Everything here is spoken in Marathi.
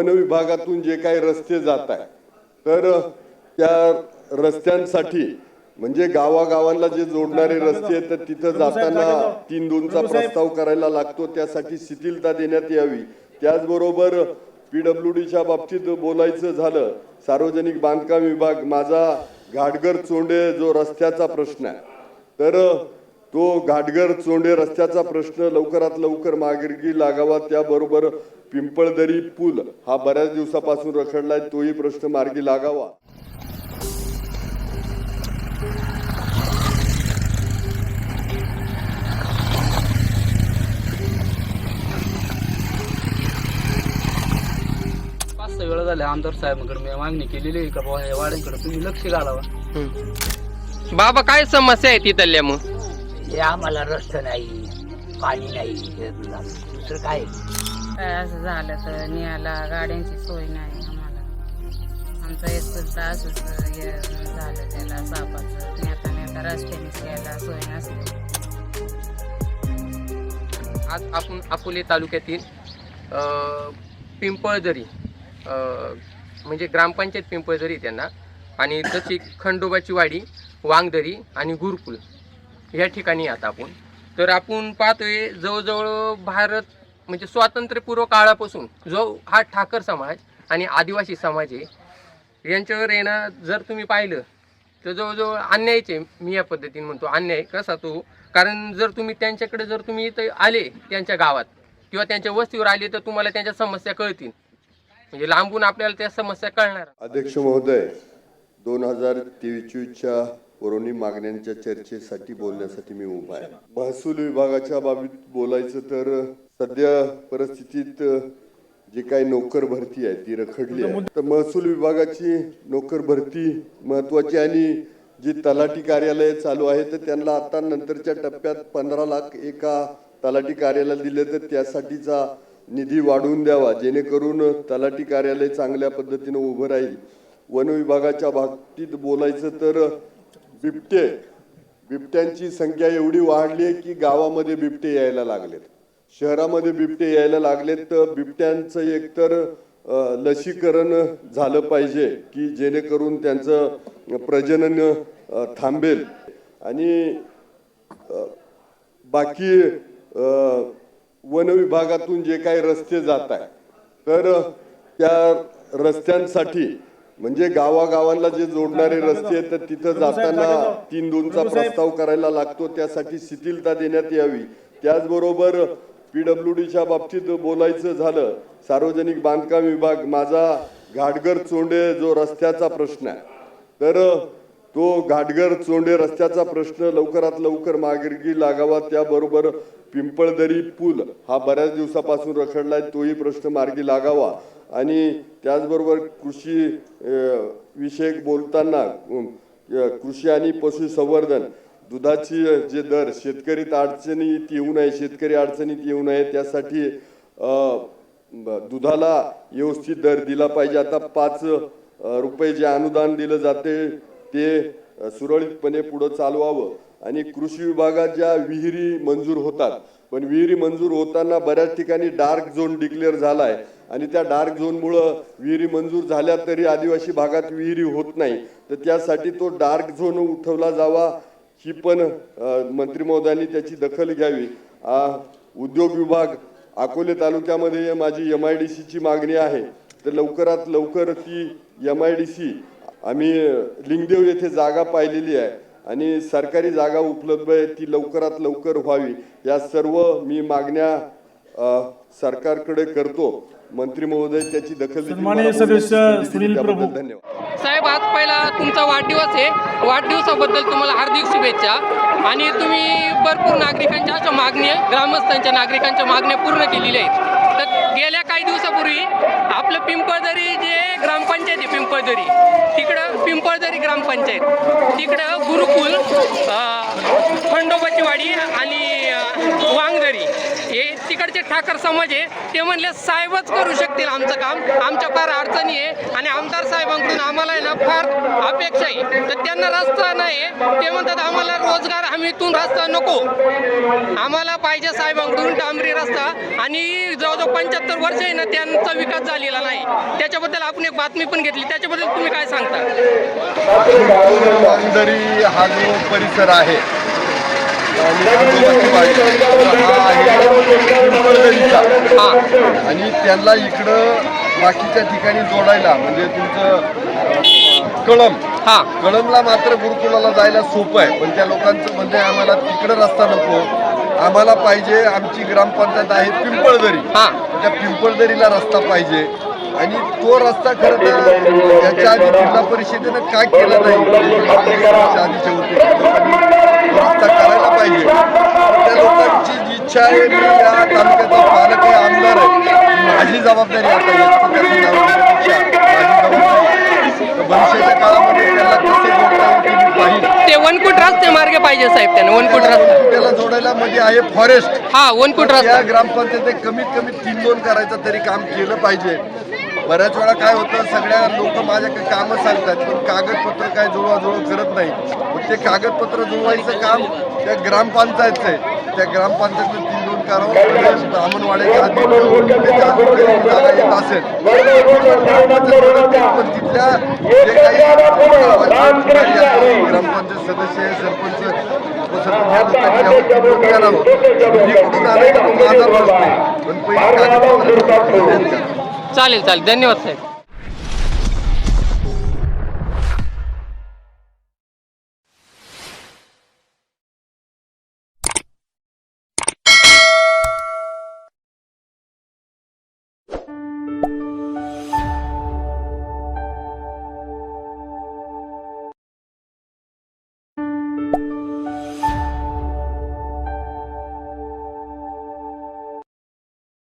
वन विभागातून जे काही रस्ते जात आहे तर त्या रस्त्यांसाठी म्हणजे गावागावांना जे जोडणारे रस्ते आहेत तर तिथं जाताना तीन दोनचा प्रस्ताव करायला लागतो त्यासाठी शिथिलता देण्यात यावी. त्याचबरोबर पीडब्ल्यू डीच्या बाबतीत बोलायचं झालं सार्वजनिक बांधकाम विभाग माझा घाटगर चोंडे जो रस्त्याचा प्रश्न आहे. तर तो घाटगर चोंडे रस्त्याचा प्रश्न लवकरात लवकर मार्गी लागावा त्याबरोबर पिंपळदरी पूल हा बऱ्याच दिवसापासून रखडलाय तोही प्रश्न मार्गी लागावा. पाच सहा वेळा झाल्या आमदार साहेबांकडे मी मागणी केलेली आहे का बाबा या वाड्यांकडे तुम्ही लक्ष घालावा. बाबा काय समस्या आहे तिथल्या मग? हे आम्हाला रस्ता नाही पाणी नाही. हे दुसरं काय? काय असं झालं तर न्यायला गाड्यांची सोय नाही आम्हाला. आमचा एसपीचा असंच हे झालं त्याला सापाचं. नेता नेता रस्त्याने यायला सोय नसते आज आपण अकोले तालुक्यातील अ, पिंपळदरी अ, म्हणजे ग्रामपंचायत पिंपळदरी त्यांना आणि तशी खंडोबाची वाडी वांगदरी आणि गुरुकुल. या ठिकाणी आता आपण. तर आपण पाहतोय जवळजवळ भारत म्हणजे स्वातंत्र्यपूर्व काळापासून जो हा ठाकर समाज आणि आदिवासी समाज आहे यांच्यावर येणं जर तुम्ही पाहिलं तर जवळजवळ अन्यायचे मी या पद्धतीने म्हणतो अन्याय कसा तो? कारण जर तुम्ही त्यांच्याकडे जर तुम्ही इथं आले त्यांच्या गावात किंवा त्यांच्या वस्तीवर आले तर तुम्हाला त्यांच्या समस्या कळतील. म्हणजे लांबून आपल्याला त्या समस्या कळणार. अध्यक्ष महोदय दोन हजार तेवीसच्या पुरवणी मागण्यांच्या चर्चेसाठी बोलण्यासाठी मी उभा आहे. महसूल विभागाच्या बाबतीत बोलायचं तर सध्या परिस्थितीत जी काही नोकर भरती आहे ती रखडली आहे. तर महसूल विभागाची नोकर भरती महत्वाची आणि जी तलाठी कार्यालय चालू आहे तर त्यांना आता नंतरच्या टप्प्यात पंधरा लाख एका तलाठी कार्यालयाला दिले तर त्यासाठीचा निधी वाढवून द्यावा जेणेकरून तलाठी कार्यालय चांगल्या पद्धतीनं उभं राहील. वन विभागाच्या बाबतीत बोलायचं तर बिबटे बिबट्यांची संख्या एवढी वाढली आहे की गावामध्ये बिबटे यायला लागलेत. शहरामध्ये बिबटे यायला लागलेत तर बिबट्यांचं एकतर लसीकरण झालं पाहिजे की जेणेकरून त्यांचं प्रजनन थांबेल. आणि बाकी वनविभागातून वन विभागातून जे काही रस्ते जात आहे तर त्या रस्त्यांसाठी म्हणजे गावागावांना जे जोडणारे रस्ते आहेत तर तिथं जाताना तीन दोनचा प्रस्ताव करायला लागतो त्यासाठी शिथिलता देण्यात यावी. त्याचबरोबर पीडब्ल्यू डीच्या बाबतीत बोलायचं झालं सार्वजनिक बांधकाम विभाग माझा घाटगर चोंडे जो रस्त्याचा प्रश्न आहे. तर तो घाटघर चोंडे रस्त्याचा प्रश्न लवकरात लवकर मार्गी लागावा त्याबरोबर पिंपळदरी पूल हा बऱ्याच दिवसापासून रखडलाय तोही प्रश्न मार्गी लागावा. आणि त्याचबरोबर कृषी विषयक बोलताना कृषी आणि पशुसंवर्धन दुधाची जे दर शेतकरी अडचणीत येऊ नये शेतकरी अडचणीत येऊ नये त्यासाठी दुधाला व्यवस्थित दर दिला पाहिजे. आता पाच रुपये जे अनुदान दिलं जाते ते सुरळीतपणे पुढं चालवावं. आणि कृषी विभागात ज्या विहिरी मंजूर होतात पण विहिरी मंजूर होताना बऱ्याच ठिकाणी डार्क झोन डिक्लेअर झाला आहे आणि त्या डार्क झोनमुळं विहिरी मंजूर झाल्या तरी आदिवासी भागात विहिरी होत नाही. तर त्यासाठी तो डार्क झोन उठवला जावा ही पण मंत्री महोदयांनी त्याची दखल घ्यावी. उद्योग विभाग अकोले तालुक्यामध्ये माझी एम आय डी सीची मागणी आहे. तर लवकरात लवकर ती एम आय डी सी आम्ही लिंगदेव येथे जागा पाहिलेली आहे आणि सरकारी जागा उपलब्ध आहे ती लवकरात लवकर व्हावी. या सर्व मी मागण्या सरकारकडे करतो. मंत्री महोदय त्याची दखल. धन्यवाद. साहेब आज पहिला तुमचा वाढदिवस आहे. वाढदिवसाबद्दल तुम्हाला हार्दिक शुभेच्छा. आणि तुम्ही भरपूर नागरिकांच्या अशा मागण्या ग्रामस्थांच्या नागरिकांच्या मागण्या पूर्ण केलेल्या आहेत. तर गेल्या काही दिवसापूर्वी आपलं पिंपळदरी जे ग्रामपंचायत आहे पिंपळदरी तिकडं ग्रामपंचायत. तिकडं गुरुकुल खंडोबाची वाडी आणि वांगदरी. हे तिकडचे ठाकर समाज आहे ते म्हणले साहेबच करू शकतील आमचं काम. आमच्या फार अडचणी आहे आणि आमदार साहेबांकडून आम्हाला आहे ना फार अपेक्षा आहे. तर त्यांना रस्ता नाही आहे ते म्हणतात आम्हाला रोजगार हमीतून रस्ता नको. आम्हाला पाहिजे साहेबांकडून डांबरी रस्ता. आणि जवळजवळ पंच्याहत्तर वर्ष आहे ना त्यांचा विकास झालेला नाही. त्याच्याबद्दल आपण एक बातमी पण घेतली. त्याच्याबद्दल तुम्ही काय सांगता? वांगदरी हा जो परिसर आहे आणि हा त्यांना इकडं बाकीच्या ठिकाणी जोडायला म्हणजे तुमचं कळम. हां. कळमला मात्र गुरुकुलाला जायला सोपं आहे पण त्या लोकांचं म्हणजे आम्हाला तिकडं रस्ता नको. आम्हाला पाहिजे आमची ग्रामपंचायत आहे पिंपळदरी. हां. त्या पिंपळदरीला रस्ता पाहिजे. आणि तो रस्ता खरं तर याच्या आधी जिल्हा परिषदेनं काय केलं नाही होते लोकांनी तो रस्ता करायला पाहिजे त्या मी या तालुक्याचा पालक आहे आमदार आहे माझी जबाबदारी आता माझी जबाबदारी भविष्याच्या काळामध्ये त्याला कसे जोडता ते मी पाहिजे ते वनकुट रस्ते मार्गे पाहिजे साहेब त्यांना वनकुट रस्ता. त्याला जोडायला मध्ये आहे फॉरेस्ट हा वनकुट रस्ता. या ग्रामपंचायतीत कमीत कमी तीन दोन करायचं तरी काम केलं पाहिजे. बऱ्याच वेळा काय होतं सगळ्या लोक माझ्याकडे कामं सांगतात पण कागदपत्र काय जुळवाजुळव करत नाही ते कागदपत्र जुळवायचं काम त्या ग्रामपंचायतचं आहे. त्या ग्रामपंचायतनं तीन दोन करावं ब्राह्मणवाड्याच्या जागा येत असेल. पण तिथल्या जे काही ग्रामपंचायत सदस्य सरपंच उपसरपंच करावं कुठून माझा प्रश्न. पण चालेल चालेल. धन्यवाद साहेब.